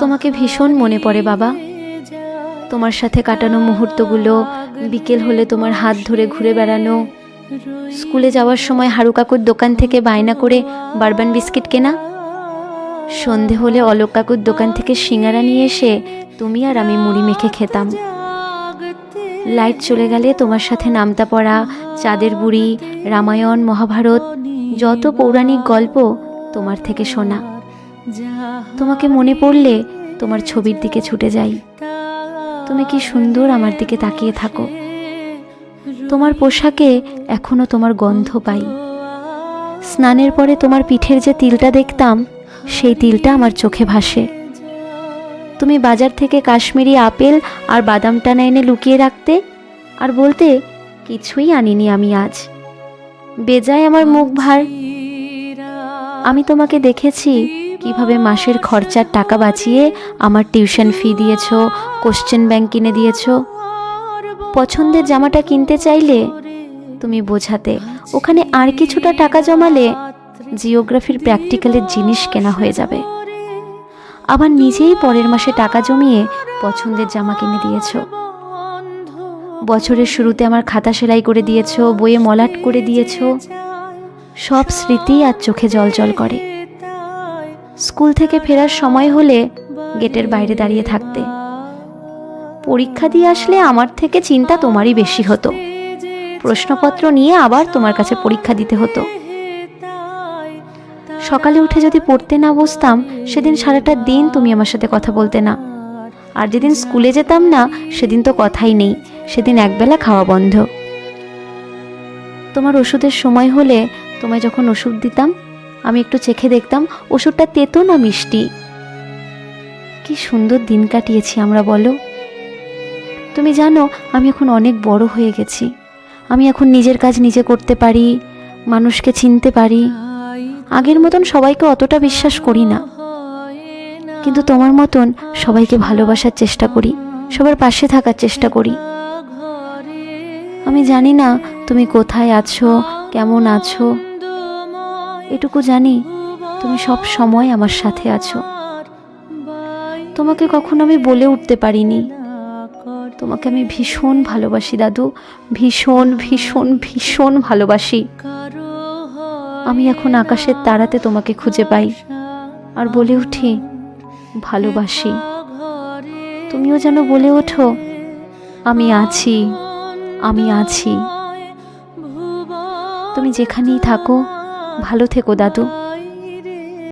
তোমাকে ভীষণ মনে পড়ে, বাবা। তোমার সাথে কাটানো মুহূর্তগুলো বিকেল হলে তোমার হাত ধরে ঘুরে বেড়ানো। স্কুলে যাওয়ার সময় হারু কাকুর দোকান থেকে বায়না করে বারবান বিস্কিট কেনা। সন্ধে হলে অলোক কাকুর দোকান থেকে সিঙ্গারা নিয়ে এসে তুমি আর আমি মুড়ি মেখে খেতাম। লাইট চলে গেলে তোমার সাথে নামতা পড়া, চাঁদের বুড়ি, রামায়ণ, মহাভারত, যত পৌরাণিক গল্প তোমার থেকে শোনা। তোমাকে মনে পড়লে তোমার ছবির দিকে ছুটে যাই। তুমি কি সুন্দর আমার দিকে তাকিয়ে থাকো। তোমার পোশাকে এখনও তোমার গন্ধ পাই। স্নানের পরে তোমার পিঠের যে তিলটা দেখতাম, সেই তিলটা আমার চোখে ভাসে। তুমি বাজার থেকে কাশ্মীরি আপেল আর বাদাম টানা এনে লুকিয়ে রাখতে আর বলতে, কিছুই আনিনি আমি আজ। বেজায় আমার মুখ ভার। আমি তোমাকে দেখেছি কীভাবে মাসের খরচার টাকা বাঁচিয়ে আমার টিউশন ফি দিয়েছ কোশ্চেন ব্যাংক কিনে দিয়েছ? পছন্দের জামাটা কিনতে চাইলে তুমি বোঝাতে, ওখানে আর কিছুটা টাকা জমালে জিওগ্রাফির প্র্যাকটিক্যালের জিনিস কেনা হয়ে যাবে। আবার নিজেই পরের মাসে টাকা জমিয়ে পছন্দের জামা কিনে দিয়েছ। বছরের শুরুতে আমার খাতা সেলাই করে দিয়েছ, বইয়ে মলাট করে দিয়েছ। সব স্মৃতি আর চোখে জল জল করে। স্কুল থেকে ফেরার সময় হলে গেটের বাইরে দাঁড়িয়ে থাকতে। পরীক্ষা দিয়ে আসলে আমার থেকে চিন্তা তোমারই বেশি হতো। প্রশ্নপত্র নিয়ে আবার তোমার কাছে পরীক্ষা দিতে হতো। সকালে উঠে যদি পড়তে না বসতাম, সেদিন সারাটা দিন তুমি আমার সাথে কথা বলতে না। আর যেদিন স্কুলে যেতাম না, সেদিন তো কথাই নেই। সেদিন একবেলা খাওয়া বন্ধ। তোমার ওষুধের সময় হলে তোমায় যখন ওষুধ দিতাম আমি একটু চেখে দেখতাম ওষুধটা তেতো না মিষ্টি। কি সুন্দর দিন কাটিয়েছি আমরা বলো। তুমি জানো, আমি এখন অনেক বড় হয়ে গেছি। আমি এখন নিজের কাজ নিজে করতে পারি, মানুষকে চিনতে পারি। আগের মতন সবাইকে অতটা বিশ্বাস করি না। কিন্তু তোমার মতন সবাইকে ভালোবাসার চেষ্টা করি, সবার পাশে থাকার চেষ্টা করি। আমি জানি না তুমি কোথায় আছো, কেমন আছো। এটুকু জানি, তুমি সব সময় আমার সাথে আছো। তোমাকে কখনো আমি বলে উঠতে পারিনি। তোমাকে আমি ভীষণ ভালোবাসি, দাদু। ভীষণ ভীষণ ভীষণ ভালোবাসি। আমি এখন আকাশের তারাতে তোমাকে খুঁজে পাই। আর বলে উঠি, ভালোবাসি। তুমিও যেন বলে ওঠো, আমি আছি আমি আছি। তুমি যেখানেই থাকো ভালো থেকো দাদু।